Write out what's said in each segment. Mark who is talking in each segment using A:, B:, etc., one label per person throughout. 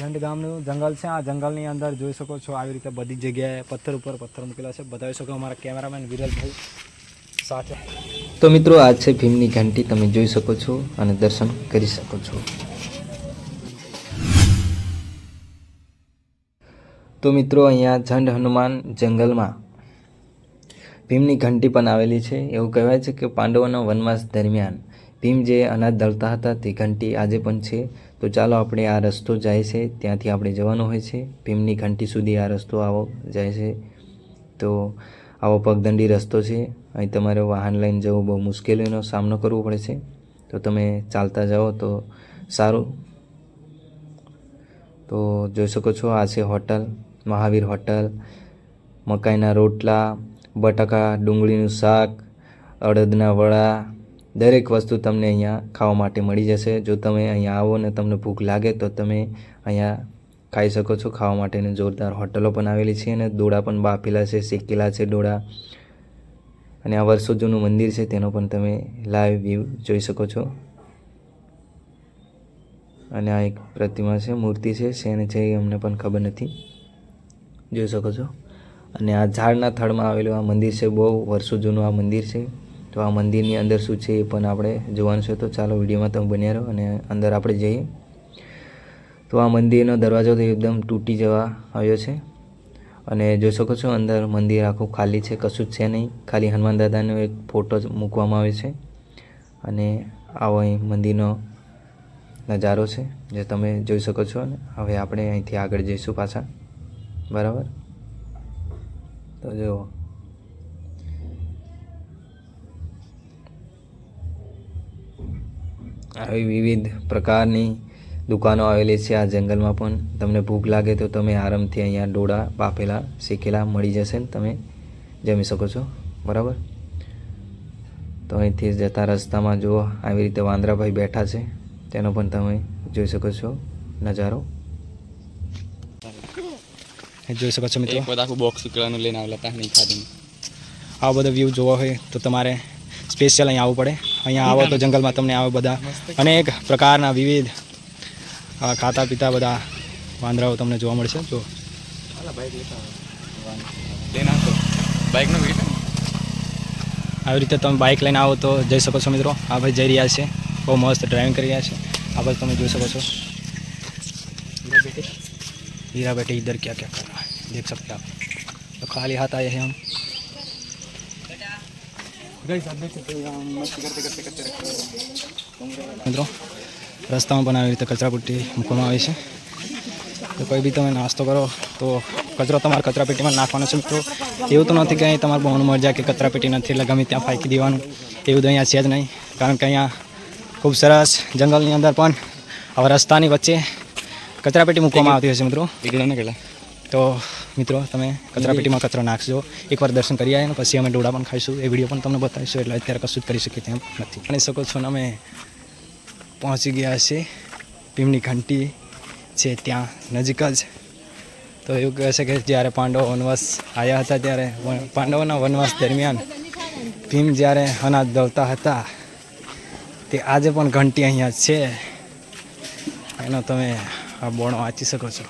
A: ઝંડ ગામનું જંગલ છે. આ જંગલની અંદર જોઈ શકો છો આવી રીતે બધી જગ્યાએ પથ્થર ઉપર પથ્થર મૂકેલા છે. બતાવી શકો અમારા કેમેરામેન વિરલભાઈ સાથે.
B: તો મિત્રો, આ છે ભીમની ઘંટી. તમે જોઈ શકો છો અને દર્શન કરી શકો છો. તો મિત્રો, અહીંયા ઝંડ હનુમાન જંગલમાં ભીમની ઘંટી પણ આવેલી છે. એવું કહેવાય છે કે પાંડવોના વનવાસ દરમિયાન ભીમ જે અનાજ દળતા હતા, તે ઘંટી આજે પણ છે. તો ચાલો આપણે આ રસ્તો જાય છે, ત્યાંથી આપણે જવાનું હોય છે. ભીમની ઘંટી સુધી આ રસ્તો આવો, જાય છે. તો આવો પગદંડી રસ્તો છે. અહીં તમારે વાહન લઈને જવું બહુ મુશ્કેલીનો સામનો કરવો પડે છે. તો તમે ચાલતા જાઓ તો સારું. તો જોઈ શકો છો, આ છે હોટલ, મહાવીર હોટલ. મકાઈના રોટલા, બટાકા ડુંગળીનું શાક, અડદના વડા દરેક વસ્તુ તમને અહીંયા ખાવા માટે મળી જશે. જો તમે અહીંયા આવો ને તમને ભૂખ લાગે તો તમે અહીંયા ખાઈ શકો છો. ખાવા માટેની જોરદાર હોટલો પણ આવેલી છે અને દોડા પણ બાફેલા છે, શેકેલા છે ડોળા અને આ વર્ષો જૂનું મંદિર છે, તેનો પણ તમે લાઈવ વ્યૂ જોઈ શકો છો. અને આ એક પ્રતિમા છે, મૂર્તિ છે, શેને છે એ અમને પણ ખબર નથી. જોઈ શકો છો. અને આ ઝાડના થડમાં આવેલું આ મંદિર છે, બહુ વર્ષો જૂનું આ મંદિર છે. તો આ મંદિરની અંદર શું છે એ પણ આપણે જોવાનું છે. તો ચાલો વિડીયોમાં તમે બન્યા રહો અને અંદર આપણે જઈએ. તો આ મંદિરનો દરવાજો તો એકદમ તૂટી જવા આવ્યો છે. અને જોઈ શકો છો અંદર મંદિર આખું ખાલી છે, કશું જ છે નહીં. ખાલી હનુમાન દાદાનો એક ફોટો જ મૂકવામાં આવ્યો છે. અને આવો અહીં મંદિરનો નજારો છે, જે તમે જોઈ શકો છો. અને હવે આપણે અહીંથી આગળ જઈશું પાછા. બરાબર? તો જુઓ. આવી વિવિધ પ્રકારની દુકાનો આવેલી છે આ જંગલમાં પણ. તમને ભૂખ લાગે તો તમે આરામથી અહીંયા ડોળા બાફેલા શેકેલા મળી જશે ને તમે જમી શકો છો. બરાબર? તો અહીંથી જતા રસ્તામાં જુઓ આવી રીતે વાંદરાભાઈ બેઠા છે. તેનો પણ તમે જોઈ શકો છો નજારો.
A: જોઈ શકો છો મિત્રો.
C: આખું બોક્સ ઉકેલાનું લઈને આવેલા હતા નહીં ખાધું.
A: આવો બધો વ્યૂ જોવો હોય તો તમારે સ્પેશિયલ અહીંયા આવવું પડે. અહીંયા આવો તો જંગલમાં તમને આવા બધા અનેક પ્રકારના વિવિધ આ ખાતા પીતા બધા વાંદરાઓ તમને જોવા મળશે જો
C: લઈને આવતો બાઇકનો વેટ
A: આવી રીતે તમે બાઇક લઈને આવો તો જઈ શકો છો મિત્રો આ ભાઈ જઈ રહ્યા છે બહુ મસ્ત ડ્રાઇવિંગ કરી રહ્યા છે આ ભાઈ તમે જોઈ શકો છો हीरा बेटे इधर क्या क्या कर रहा है देख सकते हैं आप तो खाली हाथ आए हैं हम મિત્રો રસ્તામાં પણ આવી રીતે કચરાપુટ્ટી મૂકવામાં આવી છે. તો કોઈ બી તમે નાસ્તો કરો તો કચરો તમારે કચરાપેટીમાં નાખવાનો છે મિત્રો. એવું તો નથી કે અહીં તમારે બહુ મરજા કે કચરાપેટી નથી એટલે ગમે ત્યાં ફાંકી દેવાનું. એવું તો અહીંયા છે જ નહીં. કારણ કે અહીંયા ખૂબ સરસ જંગલની અંદર પણ આવા રસ્તાની વચ્ચે કચરાપેટી મૂકવામાં આવતી હોય છે મિત્રો.
C: એકલા ને કેટલા?
A: તો મિત્રો તમે કચરાપેટીમાં કચરો નાખજો. એકવાર દર્શન કરી આવ્યા પછી અમે ડોડા પણ ખાઈશું. એ વીડિયો પણ તમને બતાવીશું એટલે અત્યારે કશું જ કરી શકીએ તેમ નથી. જાણી શકો છો ને અમે પહોંચી ગયા છીએ. ભીમની ઘંટી છે ત્યાં નજીક જ. તો એવું કહે છે કે જ્યારે પાંડવો વનવાસ આવ્યા હતા ત્યારે પાંડવોના વનવાસ દરમિયાન ભીમ જ્યારે અનાજ દવતા હતા તે આજે પણ ઘંટી અહીંયા છે. એનો તમે આ બોર્ડ વાંચી શકો છો.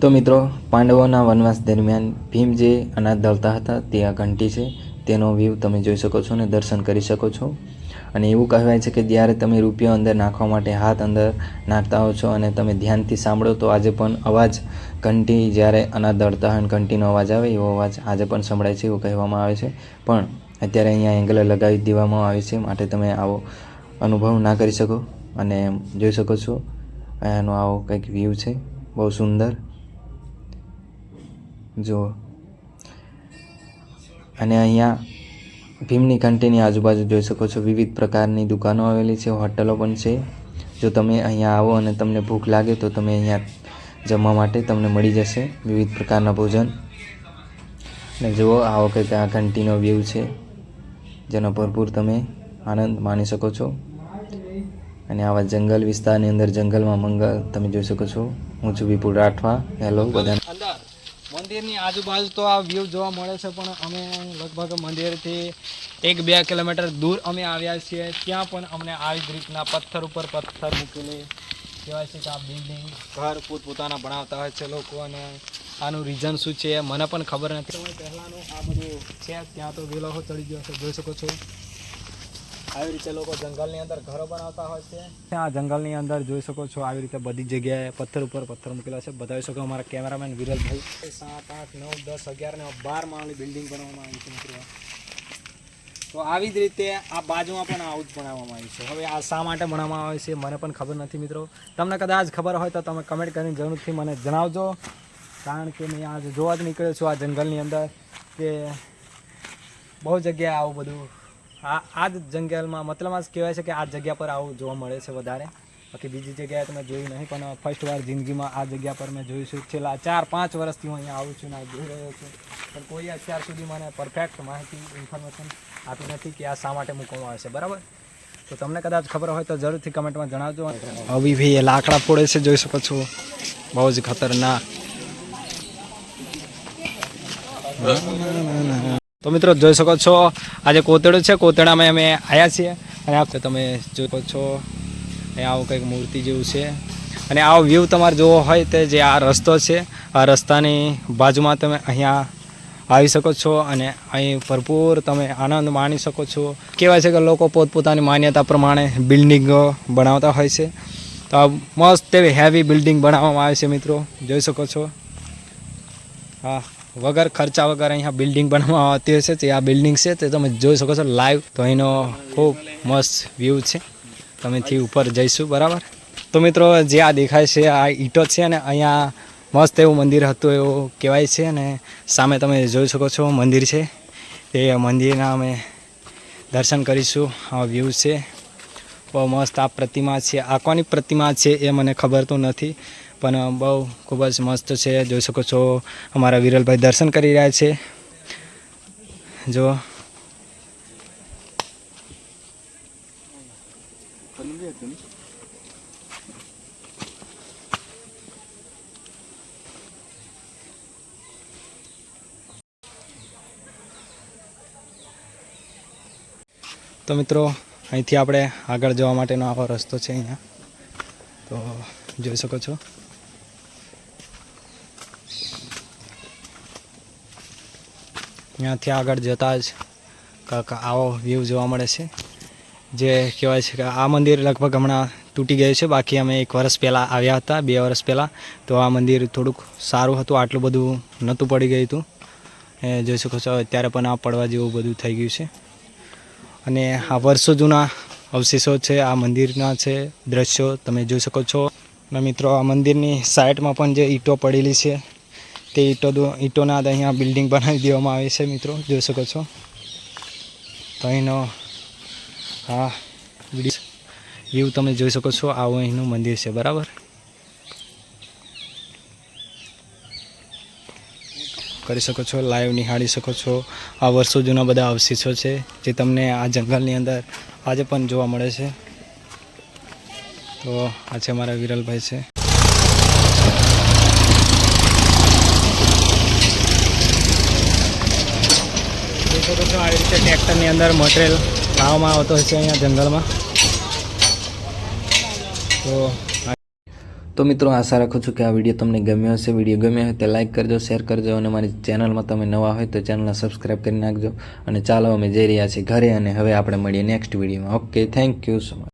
B: તો મિત્રો, પાંડવોના વનવાસ દરમિયાન ભીમ જે અનાજ દળતા હતા, તે આ ઘંટી છે, તેનો વ્યૂ તમે જોઈ શકો છો અને દર્શન કરી શકો છો. અને એવું કહેવાય છે કે જ્યારે તમે રૂપિયો અંદર નાખવા માટે હાથ અંદર નાખતા હો છો અને તમે ધ્યાનથી સાંભળો, તો આજે પણ અવાજ ઘંટી જ્યારે અનાજ દળતા હોય ઘંટીનો અવાજ આવે, એવો અવાજ આજે પણ સંભળાય છે એવું કહેવામાં આવે છે. પણ અત્યારે અહીંયા એંગલ લગાવી દેવામાં આવે છે, માટે તમે આવો અનુભવ ના કરી શકો અને જોઈ શકો છો. અહીંયાનો આવો કંઈક વ્યૂ છે, બહુ સુંદર. જુઓ. અને અહીંયા ભીમની ઘંટીની આજુબાજુ જોઈ શકો છો, વિવિધ પ્રકારની દુકાનો આવેલી છે, હોટલો પણ છે. જો તમે અહીંયા આવો અને તમને ભૂખ લાગે તો તમે અહીંયા જમવા માટે તમને મળી જશે વિવિધ પ્રકારના ભોજન. અને જુઓ, આવો વખતે આ ઘંટીનો વ્યૂ છે, જેનો ભરપૂર તમે આનંદ માણી શકો છો. અને આવા જંગલ વિસ્તારની અંદર જંગલમાં મંગલ, તમે જોઈ શકો છો હું છું વિપુલ રાઠવા. હેલો
A: અંદર મંદિરની આજુબાજુ તો આ વ્યૂ જોવા મળે છે, પણ અમે લગભગ મંદિરથી એક બે કિલોમીટર દૂર અમે આવ્યા છીએ. ત્યાં પણ અમને આવી જ રીતના પથ્થર ઉપર પથ્થર મૂકેલી કહેવાય છે કે આ બિલ્ડિંગ ઘર પોતપોતાના બનાવતા હોય છે લોકો અને આનું રીઝન શું છે મને પણ ખબર નથી. પહેલાંનું આ બધું છે, ત્યાં તો વિલોહો ચડી ગયો છે જોઈ શકો છો. આવી રીતે લોકો જંગલની અંદર ઘરો બનાવતા હોય છે. આ જંગલની અંદર જોઈ શકો છો આવી રીતે બધી જગ્યાએ પથ્થર ઉપર પથ્થર મૂકેલા છે. બતાવી શકો અમારા કેમેરામેન વિરલભાઈ. સાત આઠ નવ દસ અગિયાર ને બાર માળની બિલ્ડિંગ બનાવવામાં આવી છે મિત્રો. તો આવી જ રીતે આ બાજુમાં પણ આવું જ બનાવવામાં આવ્યું છે. હવે આ શા માટે બનાવવામાં આવે છે મને પણ ખબર નથી મિત્રો. તમને કદાચ ખબર હોય તો તમે કમેન્ટ કરીને જરૂરથી મને જણાવજો. કારણ કે મેં આજે જોવા જ નીકળ્યો છું આ જંગલની અંદર કે બહુ જગ્યાએ આવું બધું આ આ જ જંગલમાં મતલબ જ કહેવાય છે કે આ જગ્યા પર આવું જોવા મળે છે વધારે. બાકી બીજી જગ્યાએ તમે જોયું નહીં, પણ ફર્સ્ટ વાર જિંદગીમાં આ જગ્યા પર મેં જોયું છું. છેલ્લા ચાર, પાંચ વર્ષથી હું અહીંયા આવું છું ને જોઈ રહ્યો છું. પણ કોઈ અત્યાર સુધી મને પરફેક્ટ માહિતી ઇન્ફોર્મેશન આપી નથી કે આ શા માટે મૂકવામાં આવે છે. બરાબર? તો તમને કદાચ ખબર હોય તો જરૂરથી કમેન્ટમાં જણાવજો. અવી ભાઈ એ લાકડા ફોડે છે, જોઈ શકો છો. બહુ જ ખતરનાક. તો મિત્રો જોઈ શકો છો, આજે કોતેડો છે, કોતેડામાં અમે આવ્યા છીએ. અને આ તમે જોઈ શકો છો અહીંયા આવું કંઈક મૂર્તિ જેવું છે. અને આવો વ્યૂ તમારે જોવો હોય તે જે આ રસ્તો છે, આ રસ્તાની બાજુમાં તમે અહીંયા આવી શકો છો અને અહીં ભરપૂર તમે આનંદ માણી શકો છો. કહેવાય છે કે લોકો પોતપોતાની માન્યતા પ્રમાણે બિલ્ડિંગો બનાવતા હોય છે. તો આ મસ્ત એવી હેવી બિલ્ડિંગ બનાવવામાં આવે છે મિત્રો, જોઈ શકો છો. હા. વગર, ખર્ચા વગર અહીંયા બિલ્ડિંગ બનાવવામાં આવતી હશે તે આ બિલ્ડિંગ છે, તે તમે જોઈ શકો છો લાઈવ તો અહીંનો ખૂબ મસ્ત વ્યૂ છે. તમેથી ઉપર જઈશું, બરાબર? તો મિત્રો, જે આ દેખાય છે, આ ઈંટો છે ને અહીંયા મસ્ત એવું મંદિર હતું એવું કહેવાય છે અને સામે તમે જોઈ શકો છો મંદિર છે. તે મંદિરના અમે દર્શન કરીશું. આ વ્યૂ છે. બહુ મસ્ત આ પ્રતિમા છે. આ કોની પ્રતિમા છે એ મને ખબર તો નથી. પણ બહુ ખૂબ જ મસ્ત છે. જોઈ શકો છો, અમારા વિરલભાઈ દર્શન કરી રહ્યા છે. જો. તો મિત્રો, અહીંથી આપણે આગળ જવા માટેનો આવો રસ્તો છે અહીંયા. તો જોઈ શકો છો. ત્યાંથી આગળ જતા જ કાંક આવો વ્યૂ જોવા મળે છે. જે કહેવાય છે કે આ મંદિર લગભગ હમણાં તૂટી ગયું છે. બાકી અમે એક વર્ષ પહેલાં આવ્યા હતા, બે વર્ષ પહેલાં. તો આ મંદિર થોડુંક સારું હતું, આટલું બધું નહોતું પડી ગયું હતું. એ જોઈ શકો છો, અત્યારે પણ આ પડવા જેવું બધું થઈ ગયું છે. અને આ વર્ષો જૂના અવશેષો છે, આ મંદિરના છે દ્રશ્યો તમે જોઈ શકો છો. અને મિત્રો, આ મંદિરની સાઈડમાં પણ જે ઈંટો પડેલી છે તે ઈંટો ઈંટોના અહીંયા બિલ્ડિંગ બનાવી દેવામાં આવી છે મિત્રો, જોઈ શકો છો. તો અહીંનો હા વ્યૂ તમે જોઈ શકો છો, આવું અહીંનું મંદિર છે, બરાબર? કરી શકો છો લાઈવ નિહાળી શકો છો. આ વર્ષો જૂના બધા અવશેષો છે, જે તમને આ જંગલની અંદર આજે પણ જોવા મળે છે. તો આ છે મારા વિરલભાઈ છે જોઈ શકો છો ટ્રેક્ટરની અંદર મટીરિયલ લાવવામાં આવતો હશે અહીંયા જંગલમાં. તો
B: તો મિત્રો આશા રાખું છું કે આ વીડિયો તમને ગમ્યો હશે. વીડિયો ગમ્યો હોય તો લાઇક કરજો, શેર કરજો અને મારી ચેનલમાં તમે નવા હોય તો ચેનલને સબસ્ક્રાઈબ કરી નાખજો. અને ચાલો અમે જઈ રહ્યા છીએ ઘરે અને હવે આપણે મળીએ નેક્સ્ટ વિડીયોમાં. Okay, thank you so much.